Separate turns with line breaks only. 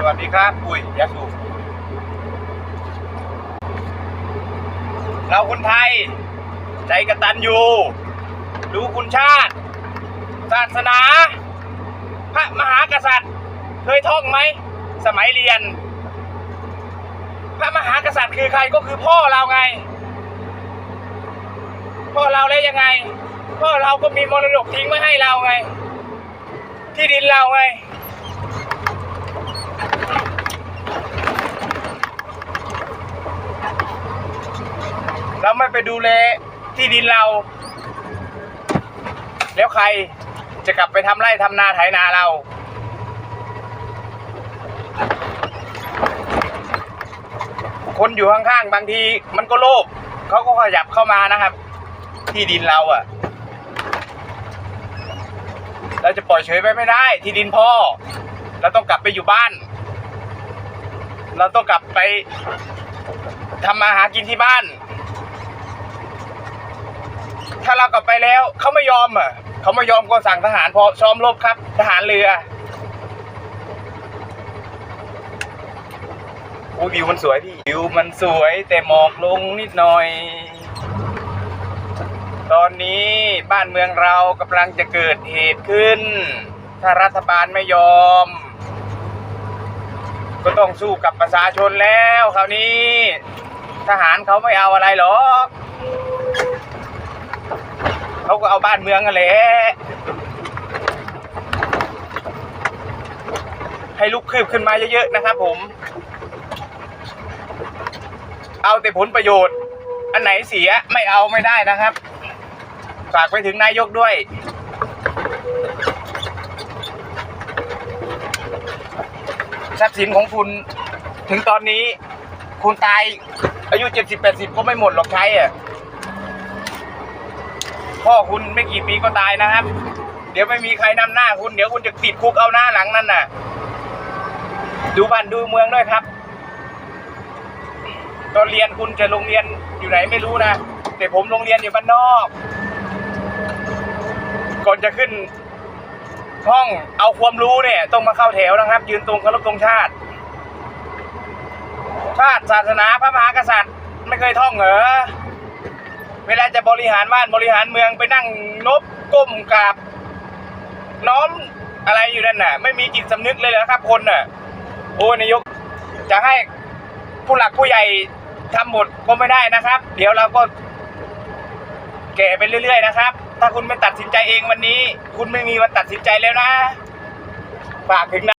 สวัสดีครับอุ้ยยาสูบเราคนไทย ใจกตัญญูรู้คุณชาติ ศาสนา พระมหากษัตริย์ เคยท่องไหม สมัยเรียน พระมหากษัตริย์คือใครก็คือพ่อเราไง พ่อเราแล้วยังไง พ่อเราก็มีมรดกทิ้งไว้ให้เราไง ที่ดินเราไง เราไม่ไปดูแลที่ดินเรา แล้วใครจะกลับไปทำไร่ทำนาไถนาเรา คนอยู่ข้างๆบางทีมันก็โลภเขาก็ขยับเข้ามานะครับ ที่ดินเราอะ่ะ เราจะปล่อยเฉยไปไม่ได้ ที่ดินพ่อ เราต้องกลับไปอยู่บ้าน เราต้องกลับไปทำมาหากินที่บ้าน ถ้าเรากลับไปแล้วเขาไม่ยอมอะเขาไม่ยอมก็สั่งทหารพอซ้อมรบครับ ทหารเรือโอ้วิวมันสวยพี่วิวมันสวยแต่หมอกลงนิดหน่อย ตอนนี้บ้านเมืองเรากำลังจะเกิดเหตุขึ้น ถ้ารัฐบาลไม่ยอม ก็ต้องสู้กับประชาชนแล้วคราวนี้ ทหารเขาไม่เอาอะไรหรอก เขาก็เอาบ้านเมืองกันแหละให้ลุกคืบขึ้นมาเยอะๆนะครับผม เอาแต่ผลประโยชน์ อันไหนเสียไม่เอาไม่ได้นะครับ ฝากไปถึงนายกด้วย ทรัพย์สินของคุณถึงตอนนี้ คุณตายอายุเจ็ดสิบแปดสิบก็ไม่หมดหรอกใช้อะ พ่อคุณไม่กี่ปีก็ตายนะครับ เดี๋ยวไม่มีใครนำหน้าคุณ เดี๋ยวคุณจะติดคุกเอาหน้าหลังนั่นน่ะ ดูบ้านดูเมืองด้วยครับ ตอนเรียนคุณจะโรงเรียนอยู่ไหนไม่รู้นะ แต่ผมโรงเรียนอยู่บ้านนอก ก่อนจะขึ้น ห้องเอาความรู้เนี่ย ต้องมาเข้าแถวนะครับ ยืนตรงเคารพธงชาติ ชาติศาสนาพระมหากษัตริย์ ไม่เคยท่องเหรอ เวลาจะบริหารบ้านบริหารเมืองไปนั่งนบก้มกราบน้อมอะไรอยู่นั่นน่ะ ไม่มีจิตสำนึกเลยเหรอครับ คนน่ะ โอ้นายกจะให้ผู้หลักผู้ใหญ่ทำหมดก็ไม่ได้นะครับ เดี๋ยวเราก็ แก่ไปเรื่อย ๆ นะครับ ถ้าคุณไม่ตัดสินใจเองวันนี้ คุณไม่มีวันตัดสินใจแล้วนะฝากถึงนะ